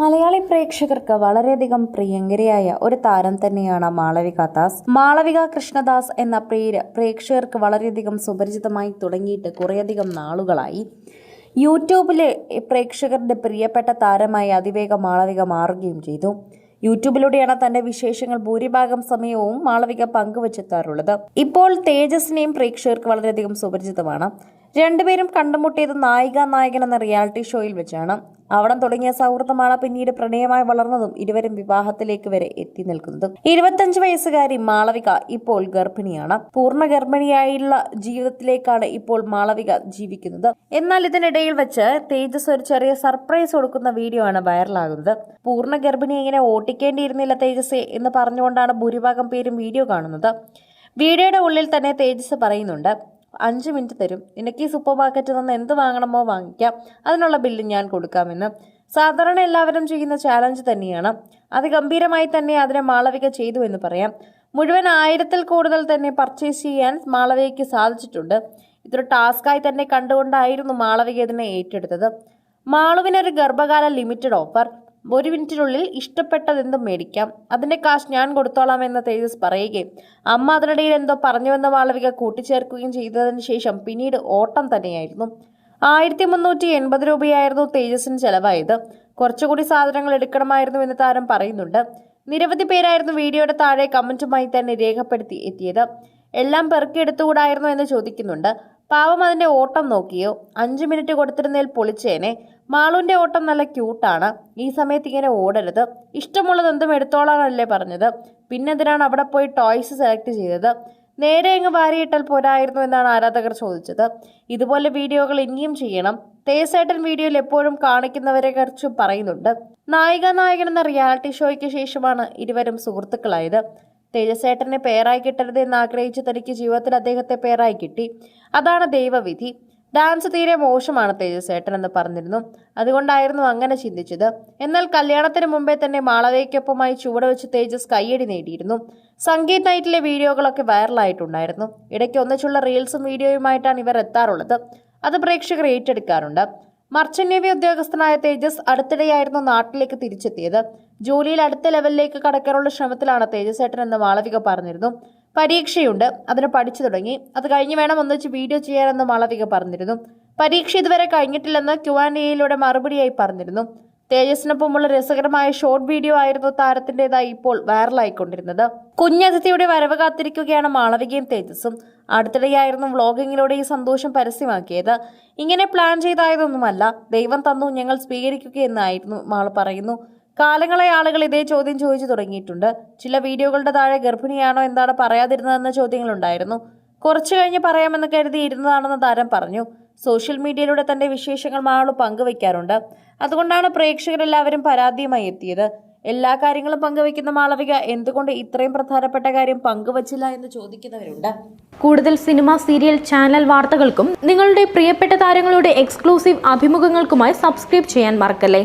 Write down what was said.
മലയാളി പ്രേക്ഷകർക്ക് വളരെയധികം പ്രിയങ്കരിയായ ഒരു താരം തന്നെയാണ് മാളവിക ദാസ്. മാളവിക കൃഷ്ണദാസ് എന്ന പേര് പ്രേക്ഷകർക്ക് വളരെയധികം സുപരിചിതമായി തുടങ്ങിയിട്ട് കുറേയധികം നാളുകളായി. യൂട്യൂബിലെ പ്രേക്ഷകരുടെ പ്രിയപ്പെട്ട താരമായി അതിവേഗം മാളവിക മാറുകയും ചെയ്തു. യൂട്യൂബിലൂടെയാണ് തന്റെ വിശേഷങ്ങൾ ഭൂരിഭാഗം സമയവും മാളവിക പങ്കുവച്ചെത്താറുള്ളത്. ഇപ്പോൾ തേജസിനെയും പ്രേക്ഷകർക്ക് വളരെയധികം സുപരിചിതമാണ്. രണ്ടുപേരും കണ്ടുമുട്ടിയത് നായിക നായകൻ എന്ന റിയാലിറ്റി ഷോയിൽ വെച്ചാണ്. അവിടെ തുടങ്ങിയ സൗഹൃദമാണ് പിന്നീട് പ്രണയമായി വളർന്നതും ഇരുവരും വിവാഹത്തിലേക്ക് വരെ എത്തി നിൽക്കുന്നതും. ഇരുപത്തഞ്ച് വയസ്സുകാരി മാളവിക ഇപ്പോൾ ഗർഭിണിയാണ്. പൂർണ ഗർഭിണിയായുള്ള ജീവിതത്തിലേക്കാണ് ഇപ്പോൾ മാളവിക ജീവിക്കുന്നത്. എന്നാൽ ഇതിനിടയിൽ വെച്ച് തേജസ് ഒരു ചെറിയ സർപ്രൈസ് കൊടുക്കുന്ന വീഡിയോ ആണ് വൈറലാകുന്നത്. പൂർണ ഗർഭിണി ഇങ്ങനെ ഓട്ടിക്കേണ്ടിയിരുന്നില്ല തേജസ് എന്ന് പറഞ്ഞുകൊണ്ടാണ് ഭൂരിഭാഗം പേരും വീഡിയോ കാണുന്നത്. വീഡിയോയുടെ ഉള്ളിൽ തന്നെ തേജസ് പറയുന്നുണ്ട് അഞ്ച് മിനിറ്റ് തരും. നിനക്ക് ഈ സൂപ്പർ മാർക്കറ്റിൽ നിന്ന് എന്ത് വാങ്ങണമോ വാങ്ങിക്കാം. അതിനുള്ള ബില്ല് ഞാൻ കൊടുക്കാമെന്ന്. സാധാരണ എല്ലാവരും ചെയ്യുന്ന ചാലഞ്ച് തന്നെയാണ്. അതിഗംഭീരമായി തന്നെ അതിനെ മാളവിക ചെയ്തു എന്ന് പറയാം. മുഴുവൻ ആയിരത്തിൽ കൂടുതൽ തന്നെ പർച്ചേസ് ചെയ്യാൻ മാളവികയ്ക്ക് സാധിച്ചിട്ടുണ്ട്. ഇതൊരു ടാസ്ക്കായി തന്നെ കണ്ടുകൊണ്ടായിരുന്നു മാളവിക ഇതിനെ ഏറ്റെടുത്തത്. മാളുവിനൊരു ഗർഭകാല ലിമിറ്റഡ് ഓഫർ ഒരു മിനിറ്റിനുള്ളിൽ ഇഷ്ടപ്പെട്ടതെന്തും മേടിക്കാം. അതിന്റെ കാശ് ഞാൻ കൊടുത്തോളാം എന്ന് തേജസ് പറയുകയും അമ്മ അതിനിടയിൽ എന്തോ പറഞ്ഞുവെന്ന മാളവിക കൂട്ടിച്ചേർക്കുകയും ചെയ്തതിന് ശേഷം പിന്നീട് ഓട്ടം തന്നെയായിരുന്നു. ആയിരത്തി മുന്നൂറ്റി എൺപത് രൂപയായിരുന്നു തേജസിന് ചെലവായത്. കുറച്ചുകൂടി സാധനങ്ങൾ എടുക്കണമായിരുന്നു എന്ന് താരം പറയുന്നുണ്ട്. നിരവധി പേരായിരുന്നു വീഡിയോയുടെ താഴെ കമന്റുമായി തന്നെ രേഖപ്പെടുത്തി എത്തിയത്. എല്ലാം പെറുക്കിയെടുത്തുകൂടായിരുന്നു എന്ന് ചോദിക്കുന്നുണ്ട്. പാവം അതിന്റെ ഓട്ടം നോക്കിയോ? അഞ്ച് മിനിറ്റ് കൊടുത്തിരുന്നതിൽ പൊളിച്ചേനെ. മാളുവിന്റെ ഓട്ടം നല്ല ക്യൂട്ടാണ്. ഈ സമയത്ത് ഇങ്ങനെ ഓടരുത്. ഇഷ്ടമുള്ളത് എന്തും എടുത്തോളാനല്ലേ പറഞ്ഞത്. പിന്നെന്തിനാണ് അവിടെ പോയി ടോയ്സ് സെലക്ട് ചെയ്തത്? നേരെ അങ്ങ് വാരിയിട്ടാൽ പോരായിരുന്നു എന്നാണ് ആരാധകർ ചോദിച്ചത്. ഇതുപോലെ വീഡിയോകൾ ഇനിയും ചെയ്യണം. തേസേട്ടൻ വീഡിയോയിൽ എപ്പോഴും കാണിക്കുന്നവരെ കുറിച്ച് പറയുന്നുണ്ട്. നായിക നായകൻ എന്ന റിയാലിറ്റി ഷോയ്ക്ക് ശേഷമാണ് ഇരുവരും സുഹൃത്തുക്കളായത്. തേജസേട്ടനെ പേരായി കിട്ടരുത് എന്ന് ആഗ്രഹിച്ച് തനിക്ക് ജീവിതത്തിൽ അദ്ദേഹത്തെ പേരായി കിട്ടി. അതാണ് ദൈവവിധി. ഡാൻസ് തീരെ മോശമാണ് തേജസേട്ടൻ എന്ന് പറഞ്ഞിരുന്നു. അതുകൊണ്ടായിരുന്നു അങ്ങനെ ചിന്തിച്ചത്. എന്നാൽ കല്യാണത്തിന് മുമ്പേ തന്നെ മാളവയ്ക്കൊപ്പമായി ചുവട് വെച്ച് തേജസ് കയ്യടി നേടിയിരുന്നു. സംഗീത് നൈറ്റിലെ വീഡിയോകളൊക്കെ വൈറലായിട്ടുണ്ടായിരുന്നു. ഇടയ്ക്ക് ഒന്നിച്ചുള്ള റീൽസും വീഡിയോയുമായിട്ടാണ് ഇവർ എത്താറുള്ളത്. അത് പ്രേക്ഷകർ ഏറ്റെടുക്കാറുണ്ട്. മർച്ചന്റ് നേവി ഉദ്യോഗസ്ഥനായ തേജസ് അടുത്തിടെയായിരുന്നു നാട്ടിലേക്ക് തിരിച്ചെത്തിയത്. ജോലിയിൽ അടുത്ത ലെവലിലേക്ക് കടക്കാനുള്ള ശ്രമത്തിലാണ് തേജസ് ഏട്ടൻ എന്ന് മാളവിക പറഞ്ഞിരുന്നു. പരീക്ഷയുണ്ട്. അതിന് പഠിച്ചു തുടങ്ങി. അത് കഴിഞ്ഞ് വേണം ഒന്നിച്ച് വീഡിയോ ചെയ്യാനെന്ന് മാളവിക പറഞ്ഞിരുന്നു. പരീക്ഷ ഇതുവരെ കഴിഞ്ഞിട്ടില്ലെന്ന് ക്യു ആൻഡ് എയിലൂടെ മറുപടിയായി പറഞ്ഞിരുന്നു. തേജസിനൊപ്പമുള്ള രസകരമായ ഷോർട്ട് വീഡിയോ ആയിരുന്നു താരത്തിന്റെതായി ഇപ്പോൾ വൈറലായിക്കൊണ്ടിരുന്നത് കുഞ്ഞതിഥിയുടെ വരവ് കാത്തിരിക്കുകയാണ് മാളവികയും തേജസ്സും. അടുത്തിടെയായിരുന്നു വ്ളോഗിങ്ങിലൂടെ ഈ സന്തോഷം പരസ്യമാക്കിയത്. ഇങ്ങനെ പ്ലാൻ ചെയ്തായതൊന്നുമല്ല ദൈവം തന്നു ഞങ്ങൾ സ്വീകരിക്കുകയെന്നായിരുന്നു മാൾ പറയുന്നു. കാലങ്ങളെ ആളുകൾ ഇതേ ചോദ്യം ചോദിച്ചു തുടങ്ങിയിട്ടുണ്ട്. ചില വീഡിയോകളുടെ താഴെ ഗർഭിണിയാണോ എന്താണ് പറയാതിരുന്നതെന്ന ചോദ്യങ്ങളുണ്ടായിരുന്നു. കുറച്ചു കഴിഞ്ഞ് പറയാമെന്ന് കരുതി ഇരുന്നതാണെന്ന് താരം പറഞ്ഞു. സോഷ്യൽ മീഡിയയിലൂടെ തന്റെ വിശേഷങ്ങൾ മാളു പങ്കുവയ്ക്കാറുണ്ട്. അതുകൊണ്ടാണ് പ്രേക്ഷകരെല്ലാവരും പരാതിയുമായി എത്തിയത്. എല്ലാ കാര്യങ്ങളും പങ്കുവയ്ക്കുന്ന മാളവിക എന്തുകൊണ്ട് ഇത്രയും പ്രധാനപ്പെട്ട കാര്യം പങ്കുവച്ചില്ല എന്ന് ചോദിക്കുന്നവരുണ്ട്. കൂടുതൽ സിനിമ സീരിയൽ ചാനൽ വാർത്തകൾക്കും നിങ്ങളുടെ പ്രിയപ്പെട്ട താരങ്ങളുടെ എക്സ്ക്ലൂസീവ് അഭിമുഖങ്ങൾക്കുമായി സബ്സ്ക്രൈബ് ചെയ്യാൻ മറക്കല്ലേ?